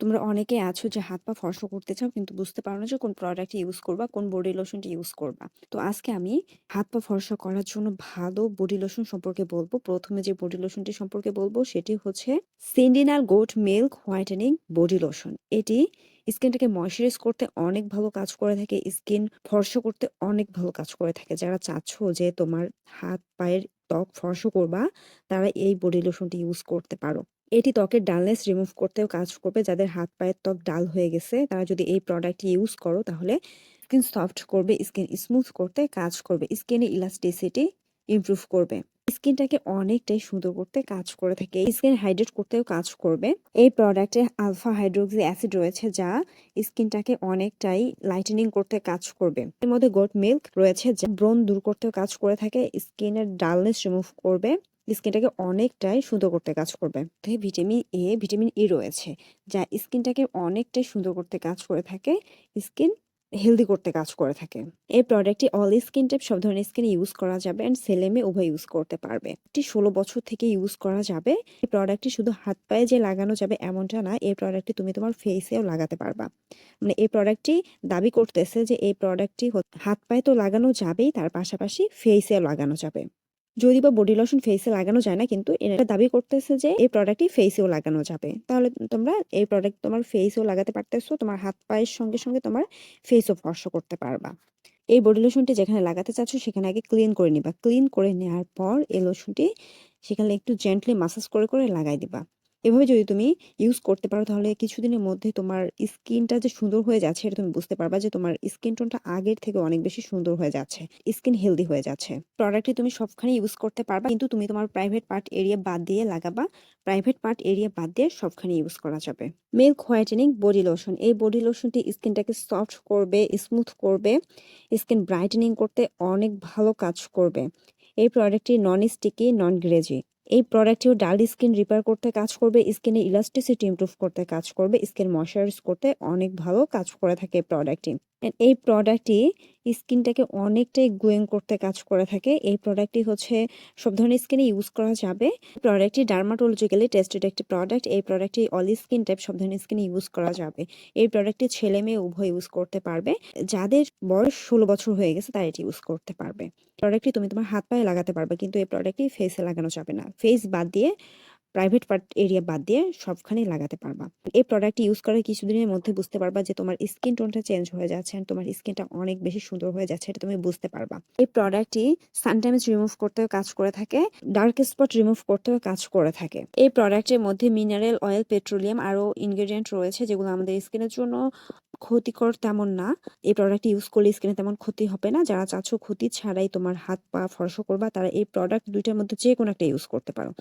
তোমরা অনেকে আছো যে হাত পা ফর্সা করতে চাও কিন্তু বুঝতে পারো না যে কোন প্রোডাক্ট ইউজ করবা, কোন বডি লোশনটা ইউজ করবা। তো আজকে আমি হাত পা ফর্সা করার জন্য ভালো বডি লোশন সম্পর্কে বলব প্রথমে যে বডি লোশনটি সম্পর্কে বলব সেটি হচ্ছে সেন্ডিনাল goat milk whitening body lotion. এটি স্কিনটাকে ময়েশ্চারাইজ করতে অনেক ভালো কাজ করে থাকে। স্কিন ফর্সা করতে অনেক ভালো কাজ করে থাকে। যারা চাচ্ছ যে তোমার হাত পায়ের ত্বক ফর্সা করবা, তারা এই বডি লোশনটি ইউজ করতে পারো। এটি ত্বকের ডালনেস রিমুভ করতেও কাজ করবে। যাদের হাত পায়ের ত্বক ডাল হয়ে গেছে, তারা যদি এই প্রোডাক্টটি ইউজ করো তাহলে স্কিন সফট করবে, স্কিন স্মুথ করতে কাজ করবে। স্কিনের ইলাস্টিসিটি ইমপ্রুভ করবে। স্কিনটাকে অনেকটাই সুন্দর করতে কাজ করে থাকে। স্কিন হাইড্রেট করতেও কাজ করবে। এই প্রোডাক্টে আলফা হাইড্রোক্সি অ্যাসিড রয়েছে যা স্কিনটাকে অনেকটাই লাইটেনিং করতে কাজ করবে। এর মধ্যে গোট মিল্ক রয়েছে যা ব্রণ দূর করতেও কাজ করে থাকে। স্কিনের ডালনেস রিমুভ করবে। স্কিনটাকে অনেকটাই সুন্দর করতে কাজ করবে। এতে ভিটামিন এ, ভিটামিন ই রয়েছে যা স্কিনটাকে অনেকটাই সুন্দর করতে কাজ করে থাকে। স্কিন হেলদি করতে কাজ করে থাকে। এই প্রোডাক্টটি অল স্কিন টাইপ সব ধরনের স্কিনে ইউজ করা যাবে অ্যান্ড ছেলে মেয়ে উভয় ইউজ করতে পারবে। এটি ১৬ বছর থেকে ইউজ করা যাবে। এই প্রোডাক্টটি শুধু হাত পায়ে যে লাগানো যাবে এমনটা না। এই প্রোডাক্টটি তুমি তোমার ফেসেও লাগাতে পারবা। মানে এই প্রোডাক্টটি দাবি করতেছে যে এই প্রোডাক্টটি হাত পায়ে তো লাগানো যাবেই তার পাশাপাশি ফেসেও লাগানো যাবে। যদিবা বডি লোশন ফেসে লাগানো যায় না কিন্তু এটা দাবি করতেছে যে এই প্রোডাক্টটি ফেসেও লাগানো যাবে। তাহলে তোমরা এই প্রোডাক্ট তোমার ফেসেও লাগাতে পারতেছো। তোমার হাত পায়ের সঙ্গে, সঙ্গে তোমার ফেসও স্পর্শ করতে পারবা। এই বডি লোশনটি যেখানে লাগাতে চাচ্ছ সেখানে আগে ক্লিন করে নিবা। ক্লিন করে নেওয়ার পর এই লোশনটি সেখানে একটু জেন্টলি মাসাজ করে, করে লাগাই দিবা। এভাবে যদি তুমি ইউজ করতে পারো তাহলে কিছুদিনের মধ্যে তোমার স্কিনটা যে সুন্দর হয়ে যাচ্ছে এটা তুমি বুঝতে পারবা যে তোমার স্কিন টোনটা আগের থেকে অনেক বেশি সুন্দর হয়ে যাচ্ছে। স্কিন হেলদি হয়ে যাচ্ছে। প্রোডাক্টটি তুমি সবখানে ইউজ করতে পারবা কিন্তু তুমি তোমার প্রাইভেট পার্ট এরিয়া বাদ দিয়ে লাগাবা। প্রাইভেট পার্ট এরিয়া বাদ দিয়ে সবখানে ইউজ করা যাবে। Milk whitening body lotion. এই বডি লোশনটি স্কিনটাকে সফট করবে, স্মুথ করবে, স্কিন ব্রাইটেনিং করতে অনেক ভালো কাজ করবে। এই প্রোডাক্টটি নন স্টিকি, নন গ্রেজি। এই প্রোডাক্টটিও ডাল স্কিন রিপেয়ার করতে কাজ করবে, স্কিনে ইলাস্টিসিটি ইমপ্রুভ করতে কাজ করবে, স্কিন ময়শ্চারাইজ করতে অনেক ভালো কাজ করে থাকে এই প্রোডাক্টটি। এই প্রোডাক্টটি স্কিনটাকে অনেকটাই গ্লোয়িং করতে কাজ করে থাকে। এই প্রোডাক্টটি হচ্ছে সব ধরনের স্কিনে ইউজ করা যাবে। প্রোডাক্টটি ডার্মাটোলজিক্যালি টেস্টেড একটি প্রোডাক্ট। এই প্রোডাক্টটি অল স্কিন টাইপ সব ধরনের স্কিনে ইউজ করা যাবে। এই প্রোডাক্টটি ছেলে মেয়ে উভয় ইউজ করতে পারবে। যাদের বয়স ১৬ বছর হয়ে গেছে, তারা এটি ইউজ করতে পারবে। প্রোডাক্টটি তুমি তোমার হাত পায়ে লাগাতে পারবে, কিন্তু এই প্রোডাক্টটি ফেসে লাগানো যাবে না। ফেস বাদ দিয়ে প্রাইভেট পার্ট এরিয়া বাদ দিয়ে সবখানেই লাগাতে পারবা। এই প্রোডাক্টটি ইউজ করার কিছুদিনের মধ্যে বুঝতে পারবা যে তোমার স্কিন টোনটা চেঞ্জ হয়ে যাচ্ছে অ্যান্ড তোমার স্কিনটা অনেক বেশি সুন্দর হয়ে যাচ্ছে এটা তুমি বুঝতে পারবা। এই প্রোডাক্টটি সান ড্যামেজ রিমুভ করতেও কাজ করে থাকে, ডার্ক স্পট রিমুভ করতেও কাজ করে থাকে। এই প্রোডাক্টের মধ্যে মিনারেল অয়েল, পেট্রোলিয়াম আরও ইনগ্রেডিয়েন্ট রয়েছে যেগুলো আমাদের স্কিনের জন্য ক্ষতিকর তেমন না। এই প্রোডাক্টটি ইউজ করলে স্কিনে তেমন ক্ষতি হবে না। যারা চাচ্ছ ক্ষতি ছাড়াই তোমার হাত পা ফর্সা করবা তারা এই প্রোডাক্ট ২ টার মধ্যে যেকোনো একটা ইউজ করতে পারো।